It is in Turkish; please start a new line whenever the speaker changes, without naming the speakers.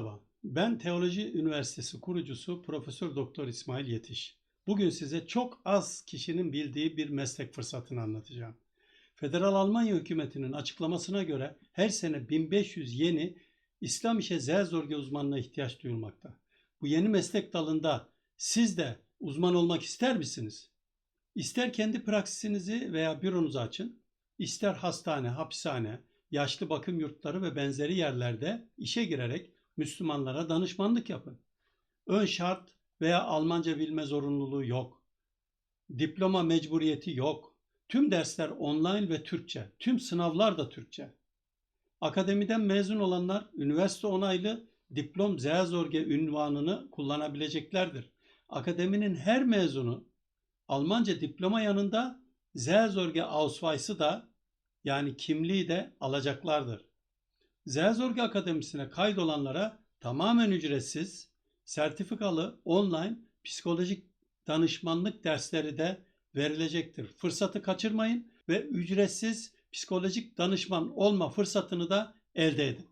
Merhaba. Ben Teoloji Üniversitesi kurucusu Profesör Doktor İsmail Yetiş. Bugün size çok az kişinin bildiği bir meslek fırsatını anlatacağım. Federal Almanya hükümetinin açıklamasına göre her sene 1500 yeni İslam işe Zelzorge uzmanına ihtiyaç duyulmakta. Bu yeni meslek dalında siz de uzman olmak ister misiniz? İster kendi praksisinizi veya büronuzu açın, ister hastane, hapishane, yaşlı bakım yurtları ve benzeri yerlerde işe girerek Müslümanlara danışmanlık yapın. Ön şart veya Almanca bilme zorunluluğu yok. Diploma mecburiyeti yok. Tüm dersler online ve Türkçe. Tüm sınavlar da Türkçe. Akademiden mezun olanlar üniversite onaylı diplom Zeazorge ünvanını kullanabileceklerdir. Akademinin her mezunu Almanca diploma yanında Zeazorge Ausweis'ı da yani kimliği de alacaklardır. Zeazorge Akademisi'ne kaydolanlara tamamen ücretsiz, sertifikalı online psikolojik danışmanlık dersleri de verilecektir. Fırsatı kaçırmayın ve ücretsiz psikolojik danışman olma fırsatını da elde edin.